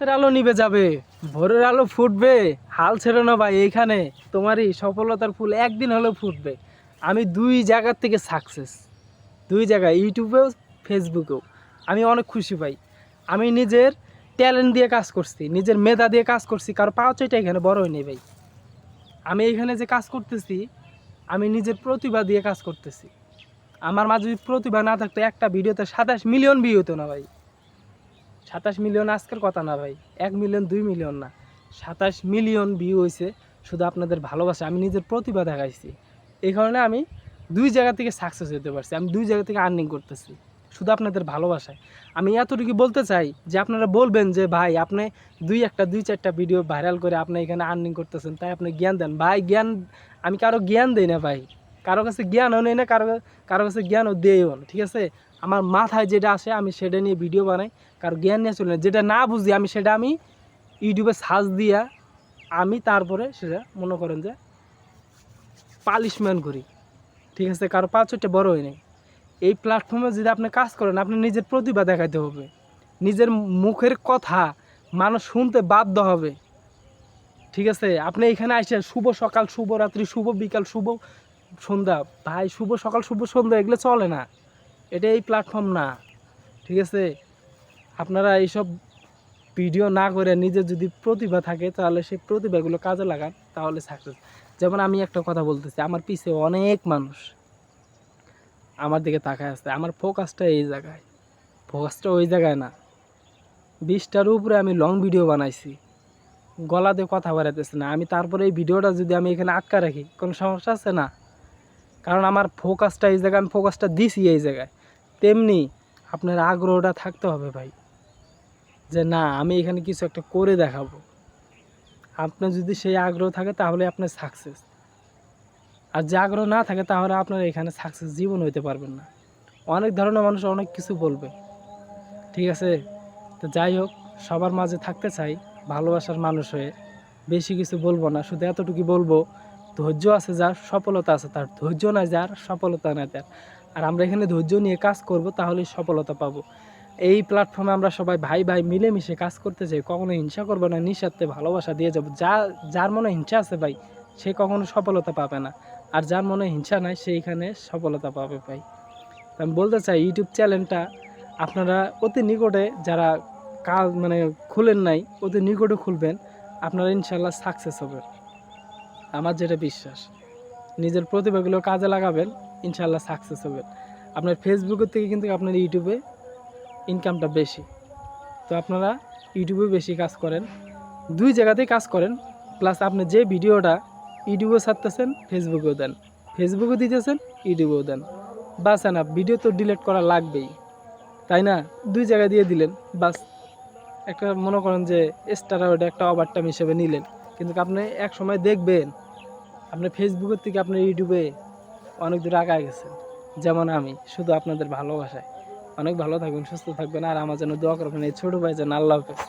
রাতের আলো নিবে যাবে, ভোরের আলো ফুটবে, হাল ছেড়ে না ভাই, এইখানে তোমারই সফলতার ফুল একদিন হলেও ফুটবে। আমি দুই জায়গার থেকে সাকসেস দুই জায়গায় ইউটিউবেও ফেসবুকেও আমি অনেক খুশি পাই আমি নিজের ট্যালেন্ট দিয়ে কাজ করছি, নিজের মেধা দিয়ে কাজ করছি, কারও পাওয়া চাইটা এখানে বড় হয়নি ভাই। আমি এখানে যে কাজ করতেছি, আমি নিজের প্রতিভা দিয়ে কাজ করতেছি। আমার মাঝে প্রতিভা না থাকতো, একটা ভিডিওতে সাতাশ মিলিয়ন ভিউ হতো না ভাই। সাতাশ মিলিয়ন আজকের কথা না ভাই, এক মিলিয়ন, দুই মিলিয়ন না। সাতাশ মিলিয়ন ভিউ হয়েছে শুধু আপনাদের ভালোবাসা, আমি নিজের প্রতিভা দেখাইছি। এই কারণে আমি দুই জায়গা থেকে সাকসেস হতে পারছি, আমি দুই জায়গা থেকে আর্নিং করতেছি, শুধু আপনাদের ভালোবাসায়। আমি এতটুকু বলতে চাই যে আপনারা বলবেন যে, ভাই, আপনি দুই একটা, দুই চারটা ভিডিও ভাইরাল করে আপনি এখানে আর্নিং করতেছেন, তাই আপনি জ্ঞান দেন। ভাই, জ্ঞান, আমি কারও জ্ঞান দেই না ভাই। কারও কাছে জ্ঞানও নেই না, কারও কারও কাছে জ্ঞানও দেইও না, ঠিক আছে? আমার মাথায় যেটা আসে, আমি সেটা নিয়ে ভিডিও বানাই। কারও জ্ঞান নিয়ে চলে না। যেটা না বুঝি আমি, সেটা আমি ইউটিউবে সার্চ দিয়া আমি তারপরে সেটা মনে করেন যে পালিশমেন্ট করি। ঠিক আছে? কারও পাঁচ ছয়টা বড় হয় নাই। এই প্ল্যাটফর্মে যদি আপনি কাজ করেন, আপনি নিজের প্রতিভা দেখাইতে হবে। নিজের মুখের কথা মানুষ শুনতে বাধ্য হবে। ঠিক আছে? আপনি এখানে আসে, শুভ সকাল, শুভ রাত্রি, শুভ বিকাল, শুভ সন্ধ্যা। ভাই, শুভ সকাল, শুভ সন্ধ্যা এগুলো চলে না। এটা এই প্ল্যাটফর্ম না। ঠিক আছে? আপনারা এইসব ভিডিও না করে নিজের যদি প্রতিভা থাকে, তাহলে সেই প্রতিভাগুলো কাজে লাগান, তাহলে সাকসেস যেমন আমি একটা কথা বলতেছি, আমার পিছে অনেক মানুষ আমার দিকে তাকায় আসছে আমার ফোকাসটা এই জায়গায়। ফোকাসটা ওই জায়গায় না। বিশটার উপরে আমি লং ভিডিও বানাইছি। গলা দিয়ে কথা বেড়াতেছে না। আমি তারপরে এই ভিডিওটা যদি আমি এখানে আটকা রাখি, কোনো সমস্যা আছে না? কারণ আমার ফোকাসটা এই জায়গায়, আমি ফোকাসটা দিছি এই জায়গায়। তেমনি আপনার আগ্রহটা থাকতে হবে ভাই। যে না, আমি এখানে কিছু একটা করে দেখাবো। আপনার যদি সেই আগ্রহ থাকে, তাহলে আপনার সাকসেস আর যে আগ্রহ না থাকে, তাহলে আপনার এখানে সাকসেস জীবন হইতে পারবেন না। অনেক ধরনের মানুষ অনেক কিছু বলবে। ঠিক আছে? তো যাই হোক, সবার মাঝে থাকতে চাই, ভালোবাসার মানুষ হয়ে। বেশি কিছু বলব না, শুধু এতটুকু বলব, ধৈর্য আছে যার, সফলতা আছে তার। ধৈর্য নাই যার, সফলতা নাই তার। আর আমরা এখানে ধৈর্য নিয়ে কাজ করব, তাহলেই সফলতা পাবো। এই প্ল্যাটফর্মে আমরা সবাই ভাই ভাই মিলেমিশে কাজ করতে চাই কখনো হিংসা করব না, নিঃস্বার্থে ভালোবাসা দিয়ে যাব। যা, যার মনে হিংসা আছে ভাই, সে কখনো সফলতা পাবে না। আর যার মনে হিংসা নাই সেইখানে সফলতা পাবে ভাই। আমি বলতে চাই ইউটিউব চ্যানেলটা আপনারা অতি নিকটে যারা কাজ মানে খুলেন নাই, অতি নিকটে খুলবেন, আপনারা ইনশাল্লাহ সাকসেস হবেন। আমার যেটা বিশ্বাস, নিজের প্রতিভাগুলো কাজে লাগাবেন ইনশাল্লাহ সাকসেস হবেন। আপনার ফেসবুকের থেকে কিন্তু আপনার ইউটিউবে ইনকামটা বেশি। তো আপনারা ইউটিউবে বেশি কাজ করেন, দুই জায়গাতেই কাজ করেন প্লাস আপনি যে ভিডিওটা ইউটিউবে ছাড়তেছেন, ফেসবুকেও দেন। ফেসবুকেও দিতেছেন, ইউটিউবেও দেন। বাস না ভিডিও তো ডিলিট করা লাগবেই। তাই না? দুই জায়গায় দিয়ে দিলেন, বাস। একটা মনে করেন যে এক্সট্রা ওটা একটা ওভারটাইম হিসেবে নিলেন। কিন্তু আপনি এক সময় দেখবেন, আপনি ফেসবুকের থেকে আপনার ইউটিউবে অনেক দূর আগায় গেছেন। যেমন আমি, শুধু আপনাদের ভালোবাসায়। অনেক ভালো থাকবেন, সুস্থ থাকবেন, আর আমার জন্য দোয়া করবেন এই ছোট ভাই যেন আল্লাহ হাফেজ।